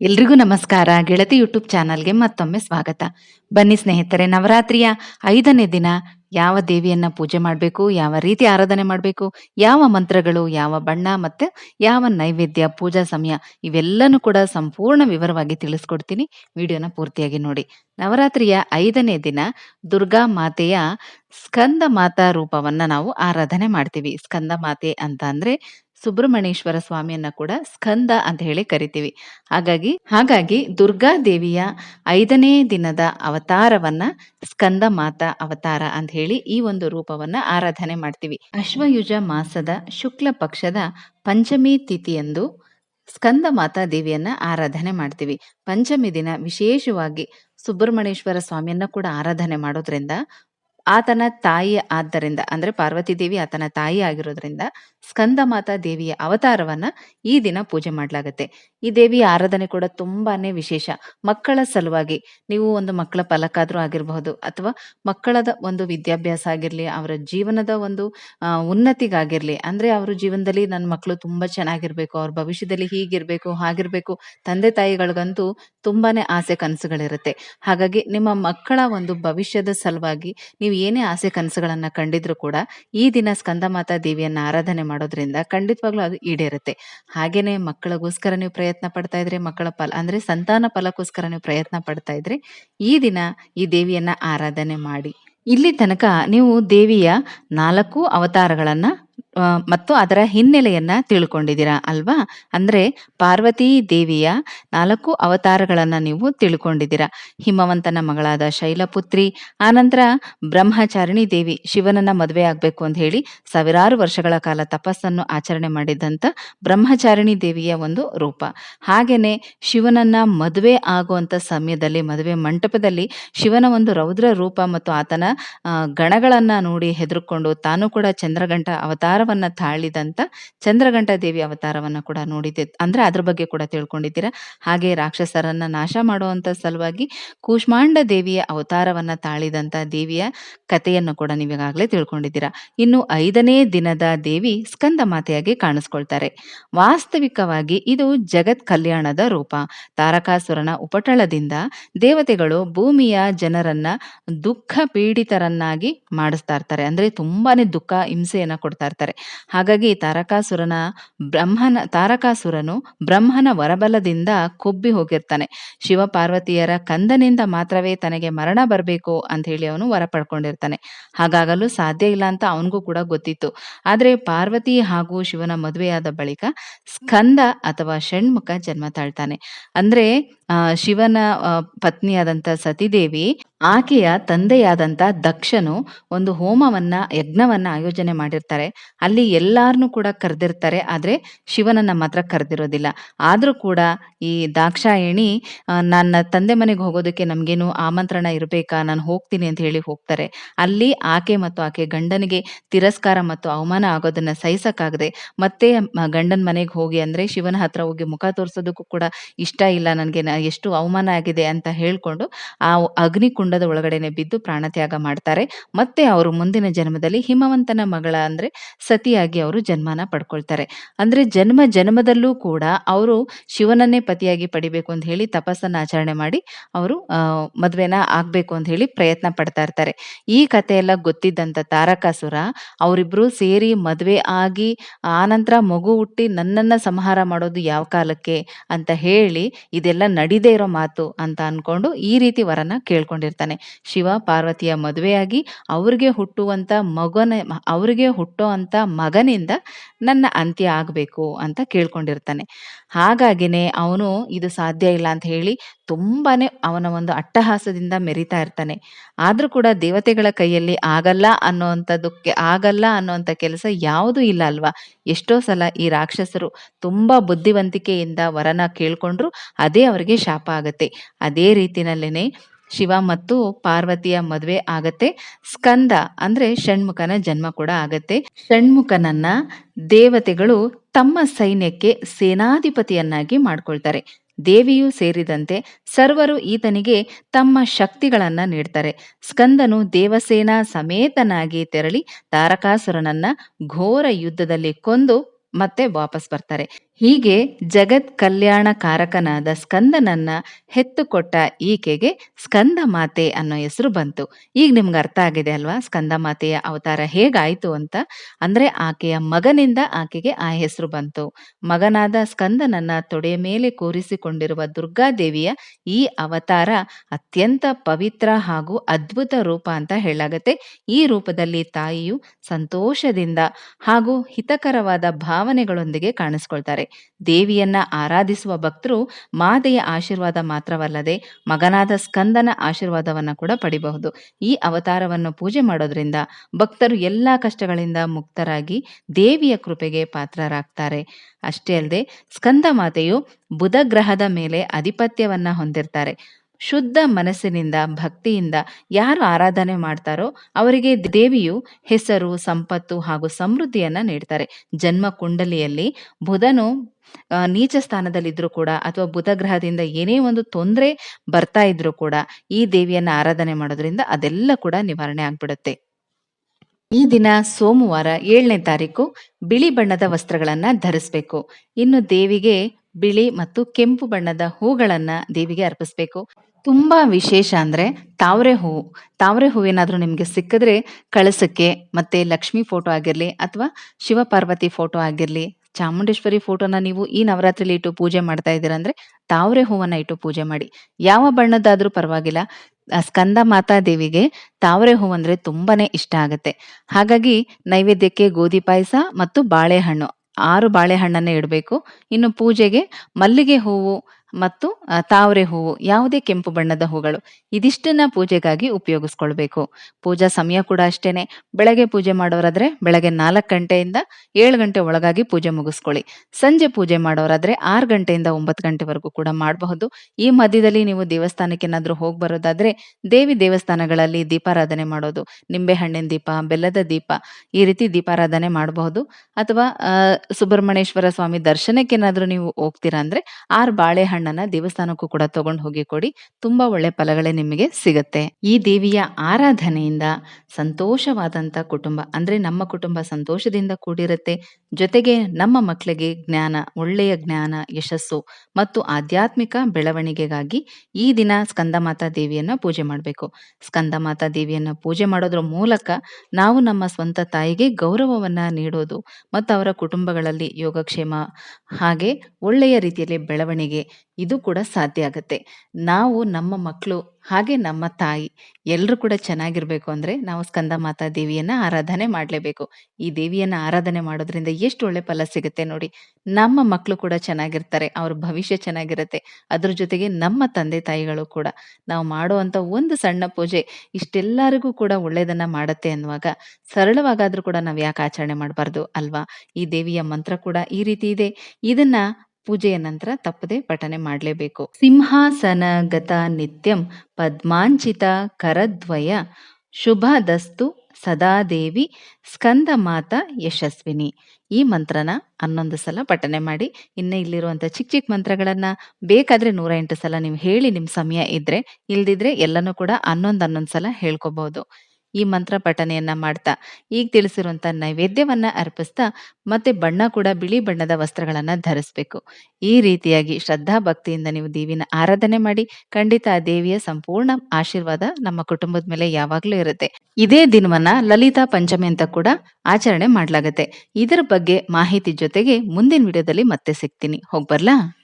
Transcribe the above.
ಎಲ್ರಿಗೂ ನಮಸ್ಕಾರ. ಗೆಳತಿ ಯೂಟ್ಯೂಬ್ ಚಾನಲ್ಗೆ ಮತ್ತೊಮ್ಮೆ ಸ್ವಾಗತ. ಬನ್ನಿ ಸ್ನೇಹಿತರೆ, ನವರಾತ್ರಿಯ ಐದನೇ ದಿನ ಯಾವ ದೇವಿಯನ್ನ ಪೂಜೆ ಮಾಡಬೇಕು, ಯಾವ ರೀತಿ ಆರಾಧನೆ ಮಾಡಬೇಕು, ಯಾವ ಮಂತ್ರಗಳು, ಯಾವ ಬಣ್ಣ ಮತ್ತೆ ಯಾವ ನೈವೇದ್ಯ, ಪೂಜಾ ಸಮಯ ಇವೆಲ್ಲನೂ ಕೂಡ ಸಂಪೂರ್ಣ ವಿವರವಾಗಿ ತಿಳಿಸ್ಕೊಡ್ತೀನಿ. ವಿಡಿಯೋನ ಪೂರ್ತಿಯಾಗಿ ನೋಡಿ. ನವರಾತ್ರಿಯ ಐದನೇ ದಿನ ದುರ್ಗಾ ಮಾತೆಯ ಸ್ಕಂದ ಮಾತಾ ರೂಪವನ್ನ ನಾವು ಆರಾಧನೆ ಮಾಡ್ತೀವಿ. ಸ್ಕಂದ ಮಾತೆ ಅಂತ ಅಂದ್ರೆ ಸುಬ್ರಹ್ಮಣ್ಯೇಶ್ವರ ಸ್ವಾಮಿಯನ್ನ ಕೂಡ ಸ್ಕಂದ ಅಂತ ಹೇಳಿ ಕರಿತೀವಿ. ಹಾಗಾಗಿ ಹಾಗಾಗಿ ದುರ್ಗಾ ದೇವಿಯ ಐದನೇ ದಿನದ ಅವತಾರವನ್ನ ಸ್ಕಂದ ಮಾತಾ ಅವತಾರ ಅಂತ ಹೇಳಿ ಈ ಒಂದು ರೂಪವನ್ನ ಆರಾಧನೆ ಮಾಡ್ತೀವಿ. ಅಶ್ವಯುಜ ಮಾಸದ ಶುಕ್ಲ ಪಕ್ಷದ ಪಂಚಮಿ ತಿಥಿಯಂದು ಸ್ಕಂದ ಮಾತಾ ದೇವಿಯನ್ನ ಆರಾಧನೆ ಮಾಡ್ತೀವಿ. ಪಂಚಮಿ ದಿನ ವಿಶೇಷವಾಗಿ ಸುಬ್ರಹ್ಮಣ್ಯೇಶ್ವರ ಸ್ವಾಮಿಯನ್ನ ಕೂಡ ಆರಾಧನೆ ಮಾಡೋದ್ರಿಂದ, ಆತನ ತಾಯಿ ಆದ್ದರಿಂದ, ಅಂದ್ರೆ ಪಾರ್ವತಿ ದೇವಿ ಆತನ ತಾಯಿ ಆಗಿರೋದ್ರಿಂದ ಸ್ಕಂದ ಮಾತಾ ದೇವಿಯ ಅವತಾರವನ್ನ ಈ ದಿನ ಪೂಜೆ ಮಾಡಲಾಗುತ್ತೆ. ಈ ದೇವಿಯ ಆರಾಧನೆ ಕೂಡ ತುಂಬಾನೇ ವಿಶೇಷ. ಮಕ್ಕಳ ಸಲುವಾಗಿ ನೀವು ಒಂದು ಮಕ್ಕಳ ಫಲಕಾದ್ರೂ ಆಗಿರಬಹುದು ಅಥವಾ ಮಕ್ಕಳದ ಒಂದು ವಿದ್ಯಾಭ್ಯಾಸ ಆಗಿರ್ಲಿ, ಅವರ ಜೀವನದ ಒಂದು ಉನ್ನತಿಗಾಗಿರ್ಲಿ, ಅಂದ್ರೆ ಅವ್ರ ಜೀವನದಲ್ಲಿ ನನ್ನ ಮಕ್ಕಳು ತುಂಬಾ ಚೆನ್ನಾಗಿರ್ಬೇಕು, ಅವ್ರ ಭವಿಷ್ಯದಲ್ಲಿ ಹೀಗಿರ್ಬೇಕು, ಹಾಗಿರ್ಬೇಕು, ತಂದೆ ತಾಯಿಗಳಿಗಂತೂ ತುಂಬಾನೇ ಆಸೆ ಕನಸುಗಳಿರುತ್ತೆ. ಹಾಗಾಗಿ ನಿಮ್ಮ ಮಕ್ಕಳ ಒಂದು ಭವಿಷ್ಯದ ಸಲುವಾಗಿ ನೀವು ಏನೇ ಆಸೆ ಕನಸುಗಳನ್ನ ಕಂಡಿದ್ರು ಕೂಡ ಈ ದಿನ ಸ್ಕಂದಮಾತಾ ದೇವಿಯನ್ನ ಆರಾಧನೆ ಮಾಡೋದ್ರಿಂದ ಖಂಡಿತವಾಗ್ಲೂ ಅದು ಈಡೇರುತ್ತೆ. ಹಾಗೇನೆ ಮಕ್ಕಳಿಗೋಸ್ಕರ ನೀವು ಪ್ರಯತ್ನ ಪಡ್ತಾ ಇದ್ರೆ, ಮಕ್ಕಳ ಫಲ, ಅಂದ್ರೆ ಸಂತಾನ ಫಲಕ್ಕೋಸ್ಕರ ನೀವು ಪ್ರಯತ್ನ ಪಡ್ತಾ ಇದ್ರೆ, ಈ ದಿನ ಈ ದೇವಿಯನ್ನ ಆರಾಧನೆ ಮಾಡಿ. ಇಲ್ಲಿ ತನಕ ನೀವು ದೇವಿಯ ನಾಲ್ಕು ಅವತಾರಗಳನ್ನ ಮತ್ತು ಅದರ ಹಿನ್ನೆಲೆಯನ್ನ ತಿಳ್ಕೊಂಡಿದ್ದೀರಾ ಅಲ್ವಾ? ಅಂದ್ರೆ ಪಾರ್ವತಿ ದೇವಿಯ ನಾಲ್ಕು ಅವತಾರಗಳನ್ನ ನೀವು ತಿಳ್ಕೊಂಡಿದ್ದೀರಾ. ಹಿಮವಂತನ ಮಗಳಾದ ಶೈಲಪುತ್ರಿ ಆನಂತರ ಬ್ರಹ್ಮಚಾರಿಣಿ ದೇವಿ ಶಿವನನ್ನ ಮದುವೆ ಆಗ್ಬೇಕು ಅಂತ ಹೇಳಿ ಸಾವಿರಾರು ವರ್ಷಗಳ ಕಾಲ ತಪಸ್ಸನ್ನು ಆಚರಣೆ ಮಾಡಿದಂತ ಬ್ರಹ್ಮಚಾರಿಣಿ ದೇವಿಯ ಒಂದು ರೂಪ. ಹಾಗೇನೆ ಶಿವನನ್ನ ಮದುವೆ ಆಗುವಂತ ಸಮಯದಲ್ಲಿ, ಮದುವೆ ಮಂಟಪದಲ್ಲಿ ಶಿವನ ಒಂದು ರೌದ್ರ ರೂಪ ಮತ್ತು ಆತನ ಗಣಗಳನ್ನ ನೋಡಿ ಹೆದರ್ಕೊಂಡು ತಾನು ಕೂಡ ಚಂದ್ರಗಂಟ ಅವತಾರವನ್ನ ತಾಳಿದಂತ ಚಂದ್ರಗಂಟ ದೇವಿ ಅವತಾರವನ್ನ ಕೂಡ ನೋಡಿದ್ದೆ ಅಂದ್ರೆ ಅದ್ರ ಬಗ್ಗೆ ಕೂಡ ತಿಳ್ಕೊಂಡಿದ್ದೀರಾ? ಹಾಗೆ ರಾಕ್ಷಸರನ್ನ ನಾಶ ಮಾಡುವಂತ ಸಲುವಾಗಿ ಕೂಷ್ಮಾಂಡ ದೇವಿಯ ಅವತಾರವನ್ನ ತಾಳಿದಂತ ದೇವಿಯ ಕಥೆಯನ್ನು ಕೂಡ ನೀವೀಗಾಗಲೇ ತಿಳ್ಕೊಂಡಿದ್ದೀರಾ? ಇನ್ನು ಐದನೇ ದಿನದ ದೇವಿ ಸ್ಕಂದ ಮಾತೆಯಾಗಿ ಕಾಣಿಸ್ಕೊಳ್ತಾರೆ. ವಾಸ್ತವಿಕವಾಗಿ ಇದು ಜಗತ್ ಕಲ್ಯಾಣದ ರೂಪ. ತಾರಕಾಸುರನ ಉಪಟಳದಿಂದ ದೇವತೆಗಳು ಭೂಮಿಯ ಜನರನ್ನ ದುಃಖ ಪೀಡಿತರನ್ನಾಗಿ ಮಾಡಿಸ್ತಾ ಇರ್ತಾರೆ. ಅಂದ್ರೆ ತುಂಬಾನೇ ದುಃಖ ಹಿಂಸೆಯನ್ನ ಕೊಡ್ತಾ ಇರ್ತಾರೆ. ಹಾಗಾಗಿ ತಾರಕಾಸುರನ ಬ್ರಹ್ಮನ, ತಾರಕಾಸುರನು ಬ್ರಹ್ಮನ ವರಬಲದಿಂದ ಕೊಬ್ಬಿ ಹೋಗಿರ್ತಾನೆ. ಶಿವ ಪಾರ್ವತಿಯರ ಕಂದನಿಂದ ಮಾತ್ರವೇ ತನಗೆ ಮರಣ ಬರಬೇಕು ಅಂತ ಹೇಳಿ ಅವನು ವರ ಪಡ್ಕೊಂಡಿರ್ತಾನೆ ಹಾಗಾಗಲು ಸಾಧ್ಯ ಇಲ್ಲ ಅಂತ ಅವನಿಗೂ ಕೂಡ ಗೊತ್ತಿತ್ತು. ಆದ್ರೆ ಪಾರ್ವತಿ ಹಾಗೂ ಶಿವನ ಮದುವೆಯಾದ ಬಳಿಕ ಸ್ಕಂದ ಅಥವಾ ಷಣ್ಮುಖ ಜನ್ಮ ತಾಳ್ತಾನೆ. ಅಂದ್ರೆ ಶಿವನ ಪತ್ನಿಯಾದಂಥ ಸತಿದೇವಿ ಆಕೆಯ ತಂದೆಯಾದಂತ ದಕ್ಷನು ಒಂದು ಹೋಮವನ್ನ, ಯಜ್ಞವನ್ನ ಆಯೋಜನೆ ಮಾಡಿರ್ತಾರೆ. ಅಲ್ಲಿ ಎಲ್ಲಾರನ್ನೂ ಕೂಡ ಕರೆದಿರ್ತಾರೆ, ಆದರೆ ಶಿವನನ್ನ ಮಾತ್ರ ಕರೆದಿರೋದಿಲ್ಲ. ಆದರೂ ಕೂಡ ಈ ದಾಕ್ಷಾಯಣಿ ನನ್ನ ತಂದೆ ಮನೆಗೆ ಹೋಗೋದಕ್ಕೆ ನಮ್ಗೇನು ಆಮಂತ್ರಣ ಇರಬೇಕಾ? ನಾನು ಹೋಗ್ತೀನಿ ಅಂತ ಹೇಳಿ ಹೋಗ್ತಾರೆ. ಅಲ್ಲಿ ಆಕೆ ಮತ್ತು ಆಕೆ ಗಂಡನಿಗೆ ತಿರಸ್ಕಾರ ಮತ್ತು ಅವಮಾನ ಆಗೋದನ್ನ ಸಹಿಸಕ್ಕಾಗದೆ, ಮತ್ತೆ ಗಂಡನ ಮನೆಗೆ ಹೋಗಿ ಅಂದ್ರೆ ಶಿವನ ಹತ್ರ ಹೋಗಿ ಮುಖ ತೋರಿಸೋದಕ್ಕೂ ಕೂಡ ಇಷ್ಟ ಇಲ್ಲ. ನನಗೆ ಎಷ್ಟು ಅವಮಾನ ಆಗಿದೆ ಅಂತ ಹೇಳ್ಕೊಂಡು ಆ ಅಗ್ನಿಕುಂಡದ ಒಳಗಡೆನೆ ಬಿದ್ದು ಪ್ರಾಣತ್ಯಾಗ ಮಾಡ್ತಾರೆ. ಮತ್ತೆ ಅವರು ಮುಂದಿನ ಜನ್ಮದಲ್ಲಿ ಹಿಮವಂತನ ಮಗಳ ಅಂದ್ರೆ ಸತಿಯಾಗಿ ಅವರು ಜನ್ಮನ ಪಡ್ಕೊಳ್ತಾರೆ. ಅಂದ್ರೆ ಜನ್ಮ ಜನ್ಮದಲ್ಲೂ ಕೂಡ ಅವರು ಶಿವನನ್ನೇ ಪತಿಯಾಗಿ ಪಡಿಬೇಕು ಅಂತ ಹೇಳಿ ತಪಸ್ಸನ್ನ ಆಚರಣೆ ಮಾಡಿ ಅವರು ಮದುವೆನ ಆಗ್ಬೇಕು ಅಂತ ಹೇಳಿ ಪ್ರಯತ್ನ ಪಡ್ತಾ ಇರ್ತಾರೆ. ಈ ಕಥೆ ಗೊತ್ತಿದ್ದಂತ ತಾರಕಾಸುರ ಅವರಿಬ್ರು ಸೇರಿ ಮದುವೆ ಆಗಿ ಆನಂತರ ಮಗು ಹುಟ್ಟಿ ನನ್ನನ್ನ ಸಂಹಾರ ಮಾಡೋದು ಯಾವ ಕಾಲಕ್ಕೆ ಅಂತ ಹೇಳಿ ಇದೆಲ್ಲ ನಡೀದೇ ಇರೋ ಮಾತು ಅಂತ ಅನ್ಕೊಂಡು ಈ ರೀತಿ ವರನ ಕೇಳ್ಕೊಂಡಿರ್ತಾನೆ ಶಿವ ಪಾರ್ವತಿಯ ಮದುವೆಯಾಗಿ ಅವ್ರಿಗೆ ಹುಟ್ಟುವಂತ ಮಗನ, ಅವ್ರಿಗೆ ಹುಟ್ಟೋ ಅಂಥ ಮಗನಿಂದ ನನ್ನ ಅಂತ್ಯ ಆಗಬೇಕು ಅಂತ ಕೇಳ್ಕೊಂಡಿರ್ತಾನೆ. ಹಾಗಾಗಿನೇ ಅವನು ಇದು ಸಾಧ್ಯ ಇಲ್ಲ ಅಂತ ಹೇಳಿ ತುಂಬಾನೇ ಅವನ ಒಂದು ಅಟ್ಟಹಾಸದಿಂದ ಮೆರಿತಾ ಇರ್ತಾನೆ. ಆದ್ರೂ ಕೂಡ ದೇವತೆಗಳ ಕೈಯಲ್ಲಿ ಆಗಲ್ಲ ಅನ್ನೋವಂಥದ್ದಕ್ಕೆ, ಆಗಲ್ಲ ಅನ್ನೋವಂಥ ಕೆಲಸ ಯಾವುದೂ ಇಲ್ಲ ಅಲ್ವಾ? ಎಷ್ಟೋ ಸಲ ಈ ರಾಕ್ಷಸರು ತುಂಬಾ ಬುದ್ಧಿವಂತಿಕೆಯಿಂದ ವರನ ಕೇಳ್ಕೊಂಡ್ರು ಅದೇ ಅವರಿಗೆ ಶಾಪ ಆಗತ್ತೆ. ಅದೇ ರೀತಿನಲ್ಲೇನೆ ಶಿವ ಮತ್ತು ಪಾರ್ವತಿಯ ಮದುವೆ ಆಗತ್ತೆ. ಸ್ಕಂದ ಅಂದ್ರೆ ಷಣ್ಮುಖನ ಜನ್ಮ ಕೂಡ ಆಗತ್ತೆ. ಷಣ್ಮುಖನನ್ನ ದೇವತೆಗಳು ತಮ್ಮ ಸೈನ್ಯಕ್ಕೆ ಸೇನಾಧಿಪತಿಯನ್ನಾಗಿ ಮಾಡ್ಕೊಳ್ತಾರೆ. ದೇವಿಯೂ ಸೇರಿದಂತೆ ಸರ್ವರು ಈತನಿಗೆ ತಮ್ಮ ಶಕ್ತಿಗಳನ್ನ ನೀಡ್ತಾರೆ. ಸ್ಕಂದನು ದೇವಸೇನಾ ಸಮೇತನಾಗಿ ತೆರಳಿ ತಾರಕಾಸುರನನ್ನ ಘೋರ ಯುದ್ಧದಲ್ಲಿ ಕೊಂದು ಮತ್ತೆ ವಾಪಸ್ ಬರ್ತಾರೆ. ಹೀಗೆ ಜಗತ್ ಕಲ್ಯಾಣಕಾರಕನಾದ ಸ್ಕಂದನನ್ನ ಹೆತ್ತುಕೊಟ್ಟ ಈಕೆಗೆ ಸ್ಕಂದ ಮಾತೆ ಅನ್ನೋ ಹೆಸರು ಬಂತು. ಈಗ ನಿಮ್ಗೆ ಅರ್ಥ ಆಗಿದೆ ಅಲ್ವಾ? ಸ್ಕಂದ ಮಾತೆಯ ಅವತಾರ ಹೇಗಾಯಿತು ಅಂತ. ಅಂದ್ರೆ ಆಕೆಯ ಮಗನಿಂದ ಆಕೆಗೆ ಆ ಹೆಸರು ಬಂತು. ಮಗನಾದ ಸ್ಕಂದನನ್ನ ತೊಡೆಯ ಮೇಲೆ ಕೂರಿಸಿಕೊಂಡಿರುವ ದುರ್ಗಾದೇವಿಯ ಈ ಅವತಾರ ಅತ್ಯಂತ ಪವಿತ್ರ ಹಾಗೂ ಅದ್ಭುತ ರೂಪ ಅಂತ ಹೇಳಾಗತ್ತೆ ಈ ರೂಪದಲ್ಲಿ ತಾಯಿಯು ಸಂತೋಷದಿಂದ ಹಾಗೂ ಹಿತಕರವಾದ ಭಾವನೆಗಳೊಂದಿಗೆ ಕಾಣಿಸ್ಕೊಳ್ತಾರೆ. ದೇವಿಯನ್ನ ಆರಾಧಿಸುವ ಭಕ್ತರು ಮಾತೆಯ ಆಶೀರ್ವಾದ ಮಾತ್ರವಲ್ಲದೆ ಮಗನಾದ ಸ್ಕಂದನ ಆಶೀರ್ವಾದವನ್ನ ಕೂಡ ಪಡಿಬಹುದು. ಈ ಅವತಾರವನ್ನು ಪೂಜೆ ಮಾಡೋದ್ರಿಂದ ಭಕ್ತರು ಎಲ್ಲಾ ಕಷ್ಟಗಳಿಂದ ಮುಕ್ತರಾಗಿ ದೇವಿಯ ಕೃಪೆಗೆ ಪಾತ್ರರಾಗ್ತಾರೆ. ಅಷ್ಟೇ ಅಲ್ಲದೆ ಸ್ಕಂದ ಮಾತೆಯು ಬುಧ ಗ್ರಹದ ಮೇಲೆ ಅಧಿಪತ್ಯವನ್ನ ಹೊಂದಿರ್ತಾರೆ. ಶುದ್ಧ ಮನಸ್ಸಿನಿಂದ ಭಕ್ತಿಯಿಂದ ಯಾರು ಆರಾಧನೆ ಮಾಡ್ತಾರೋ ಅವರಿಗೆ ದೇವಿಯು ಹೆಸರು, ಸಂಪತ್ತು ಹಾಗೂ ಸಮೃದ್ಧಿಯನ್ನ ನೀಡ್ತಾರೆ. ಜನ್ಮ ಕುಂಡಲಿಯಲ್ಲಿ ಬುಧನು ನೀಚ ಸ್ಥಾನದಲ್ಲಿದ್ರೂ ಕೂಡ ಅಥವಾ ಬುಧ ಗ್ರಹದಿಂದ ಏನೇ ಒಂದು ತೊಂದರೆ ಬರ್ತಾ ಇದ್ರೂ ಕೂಡ ಈ ದೇವಿಯನ್ನ ಆರಾಧನೆ ಮಾಡೋದ್ರಿಂದ ಅದೆಲ್ಲ ಕೂಡ ನಿವಾರಣೆ ಆಗ್ಬಿಡುತ್ತೆ. ಈ ದಿನ ಸೋಮವಾರ ಏಳನೇ ತಾರೀಕು ಬಿಳಿ ಬಣ್ಣದ ವಸ್ತ್ರಗಳನ್ನ ಧರಿಸ್ಬೇಕು. ಇನ್ನು ದೇವಿಗೆ ಬಿಳಿ ಮತ್ತು ಕೆಂಪು ಬಣ್ಣದ ಹೂಗಳನ್ನ ದೇವಿಗೆ ಅರ್ಪಿಸ್ಬೇಕು. ತುಂಬಾ ವಿಶೇಷ ಅಂದರೆ ತಾವರೆ ಹೂವು. ತಾವರೆ ಹೂವೇನಾದರೂ ನಿಮಗೆ ಸಿಕ್ಕಿದ್ರೆ ಕಳಸಕ್ಕೆ ಮತ್ತೆ ಲಕ್ಷ್ಮಿ ಫೋಟೋ ಆಗಿರಲಿ ಅಥವಾ ಶಿವ ಪಾರ್ವತಿ ಫೋಟೋ ಆಗಿರಲಿ, ಚಾಮುಂಡೇಶ್ವರಿ ಫೋಟೋನ ನೀವು ಈ ನವರಾತ್ರಿಲಿ ಇಟ್ಟು ಪೂಜೆ ಮಾಡ್ತಾ ಇದ್ದೀರಾ ಅಂದರೆ ತಾವರೆ ಹೂವನ್ನು ಇಟ್ಟು ಪೂಜೆ ಮಾಡಿ. ಯಾವ ಬಣ್ಣದ್ದಾದ್ರೂ ಪರವಾಗಿಲ್ಲ. ಸ್ಕಂದ ಮಾತಾ ದೇವಿಗೆ ತಾವರೆ ಹೂವು ಅಂದರೆ ತುಂಬಾನೇ ಇಷ್ಟ ಆಗುತ್ತೆ ಹಾಗಾಗಿ ನೈವೇದ್ಯಕ್ಕೆ ಗೋಧಿ ಪಾಯಸ ಮತ್ತು ಬಾಳೆಹಣ್ಣು ಆರು ಬಾಳೆಹಣ್ಣನ್ನೇ ಇಡಬೇಕು. ಇನ್ನು ಪೂಜೆಗೆ ಮಲ್ಲಿಗೆ ಹೂವು ಮತ್ತು ತಾವರೆ ಹೂವು ಯಾವುದೇ ಕೆಂಪು ಬಣ್ಣದ ಹೂಗಳು ಇದಿಷ್ಟನ್ನ ಪೂಜೆಗಾಗಿ ಉಪಯೋಗಿಸ್ಕೊಳ್ಬೇಕು. ಪೂಜಾ ಸಮಯ ಕೂಡ ಅಷ್ಟೇನೆ. ಬೆಳಗ್ಗೆ ಪೂಜೆ ಮಾಡೋರಾದ್ರೆ ಬೆಳಗ್ಗೆ ನಾಲ್ಕು ಗಂಟೆಯಿಂದ ಏಳು ಗಂಟೆ ಒಳಗಾಗಿ ಪೂಜೆ ಮುಗಿಸ್ಕೊಳ್ಳಿ. ಸಂಜೆ ಪೂಜೆ ಮಾಡೋರಾದ್ರೆ ಆರು ಗಂಟೆಯಿಂದ ಒಂಬತ್ತು ಗಂಟೆವರೆಗೂ ಕೂಡ ಮಾಡಬಹುದು. ಈ ಮಧ್ಯದಲ್ಲಿ ನೀವು ದೇವಸ್ಥಾನಕ್ಕೇನಾದ್ರೂ ಹೋಗಿ ಬರೋದಾದ್ರೆ ದೇವಿ ದೇವಸ್ಥಾನಗಳಲ್ಲಿ ದೀಪಾರಾಧನೆ ಮಾಡೋದು. ನಿಂಬೆಹಣ್ಣಿನ ದೀಪ, ಬೆಲ್ಲದ ದೀಪ ಈ ರೀತಿ ದೀಪಾರಾಧನೆ ಮಾಡಬಹುದು. ಅಥವಾ ಸುಬ್ರಹ್ಮಣ್ಯೇಶ್ವರ ಸ್ವಾಮಿ ದರ್ಶನಕ್ಕೇನಾದ್ರೂ ನೀವು ಹೋಗ್ತೀರಾ ಅಂದ್ರೆ 6 ಬಾಳೆಹಣ್ಣನ್ನ ದೇವಸ್ಥಾನಕ್ಕೂ ಕೂಡ ತಗೊಂಡು ಹೋಗಿ ಕೊಡಿ. ತುಂಬಾ ಒಳ್ಳೆ ಫಲಗಳೇ ನಿಮಗೆ ಸಿಗುತ್ತೆ ಈ ದೇವಿಯ ಆರಾಧನೆಯಿಂದ ಸಂತೋಷವಾದಂತ ಕುಟುಂಬ ಅಂದ್ರೆ ನಮ್ಮ ಕುಟುಂಬ ಸಂತೋಷದಿಂದ ಕೂಡಿರುತ್ತೆ. ಜೊತೆಗೆ ನಮ್ಮ ಮಕ್ಕಳಿಗೆ ಜ್ಞಾನ, ಒಳ್ಳೆಯ ಜ್ಞಾನ, ಯಶಸ್ಸು ಮತ್ತು ಆಧ್ಯಾತ್ಮಿಕ ಬೆಳವಣಿಗೆಗಾಗಿ ಈ ದಿನ ಸ್ಕಂದಮಾತಾ ದೇವಿಯನ್ನ ಪೂಜೆ ಮಾಡಬೇಕು. ಸ್ಕಂದಮಾತಾ ದೇವಿಯನ್ನ ಪೂಜೆ ಮಾಡೋದ್ರ ಮೂಲಕ ನಾವು ನಮ್ಮ ಸ್ವಂತ ತಾಯಿಗೆ ಗೌರವವನ್ನ ನೀಡೋದು ಮತ್ತು ಅವರ ಕುಟುಂಬಗಳಲ್ಲಿ ಯೋಗಕ್ಷೇಮ ಹಾಗೆ ಒಳ್ಳೆಯ ರೀತಿಯಲ್ಲಿ ಬೆಳವಣಿಗೆ ಇದು ಕೂಡ ಸಾಧ್ಯ ಆಗುತ್ತೆ ನಾವು ನಮ್ಮ ಮಕ್ಕಳು ಹಾಗೆ ನಮ್ಮ ತಾಯಿ ಎಲ್ಲರೂ ಕೂಡ ಚೆನ್ನಾಗಿರ್ಬೇಕು ಅಂದ್ರೆ ನಾವು ಸ್ಕಂದ ಮಾತಾ ದೇವಿಯನ್ನ ಆರಾಧನೆ ಮಾಡಲೇಬೇಕು ಈ ದೇವಿಯನ್ನ ಆರಾಧನೆ ಮಾಡೋದ್ರಿಂದ ಎಷ್ಟು ಒಳ್ಳೆ ಫಲ ಸಿಗುತ್ತೆ ನೋಡಿ. ನಮ್ಮ ಮಕ್ಕಳು ಕೂಡ ಚೆನ್ನಾಗಿರ್ತಾರೆ. ಅವ್ರ ಭವಿಷ್ಯ ಚೆನ್ನಾಗಿರುತ್ತೆ. ಅದ್ರ ಜೊತೆಗೆ ನಮ್ಮ ತಂದೆ ತಾಯಿಗಳು ಕೂಡ ನಾವು ಮಾಡುವಂತ ಒಂದು ಸಣ್ಣ ಪೂಜೆ ಇಷ್ಟೆಲ್ಲರಿಗೂ ಕೂಡ ಒಳ್ಳೇದನ್ನ ಮಾಡುತ್ತೆ ಅನ್ನುವಾಗ ಸರಳವಾಗಾದ್ರೂ ಕೂಡ ನಾವು ಯಾಕೆ ಆಚರಣೆ ಮಾಡಬಾರ್ದು ಅಲ್ವಾ? ಈ ದೇವಿಯ ಮಂತ್ರ ಕೂಡ ಈ ರೀತಿ ಇದೆ. ಇದನ್ನ ಪೂಜೆಯ ನಂತರ ತಪ್ಪದೆ ಪಠನೆ ಮಾಡಲೇಬೇಕು. ಸಿಂಹಾಸನಗತ ನಿತ್ಯಂ ಪದ್ಮಾಂಚಿತ ಕರದ್ವಯ ಶುಭದಸ್ತು ಸದಾ ದೇವಿ ಸ್ಕಂದಮಾತಾ ಯಶಸ್ವಿನಿ. ಈ ಮಂತ್ರನ 11 ಸಲ ಪಠನೆ ಮಾಡಿ. ಇನ್ನು ಇಲ್ಲಿರುವಂಥ ಚಿಕ್ಕ ಚಿಕ್ಕ ಮಂತ್ರಗಳನ್ನ ಬೇಕಾದ್ರೆ 108 ಸಲ ನೀವು ಹೇಳಿ ನಿಮ್ಮ ಸಮಯ ಇದ್ರೆ, ಇಲ್ದಿದ್ರೆ ಎಲ್ಲನೂ ಕೂಡ 11 11 ಸಲ ಹೇಳ್ಕೋಬಹುದು. ಈ ಮಂತ್ರ ಪಠನೆಯನ್ನ ಮಾಡ್ತಾ, ಈಗ ತಿಳಿಸಿರುವಂತ ನೈವೇದ್ಯವನ್ನ ಅರ್ಪಿಸ್ತಾ, ಮತ್ತೆ ಬಣ್ಣ ಕೂಡ ಬಿಳಿ ಬಣ್ಣದ ವಸ್ತ್ರಗಳನ್ನ ಧರಿಸ್ಬೇಕು. ಈ ರೀತಿಯಾಗಿ ಶ್ರದ್ಧಾ ಭಕ್ತಿಯಿಂದ ನೀವು ದೇವಿನ ಆರಾಧನೆ ಮಾಡಿ. ಖಂಡಿತ ಆ ದೇವಿಯ ಸಂಪೂರ್ಣ ಆಶೀರ್ವಾದ ನಮ್ಮ ಕುಟುಂಬದ ಮೇಲೆ ಯಾವಾಗ್ಲೂ ಇರುತ್ತೆ. ಇದೇ ದಿನವನ್ನ ಲಲಿತಾ ಪಂಚಮಿ ಅಂತ ಕೂಡ ಆಚರಣೆ ಮಾಡ್ಲಾಗತ್ತೆ. ಇದರ ಬಗ್ಗೆ ಮಾಹಿತಿ ಜೊತೆಗೆ ಮುಂದಿನ ವಿಡಿಯೋದಲ್ಲಿ ಮತ್ತೆ ಸಿಗ್ತೀನಿ. ಹೋಗ್ಬರ್ಲಾ?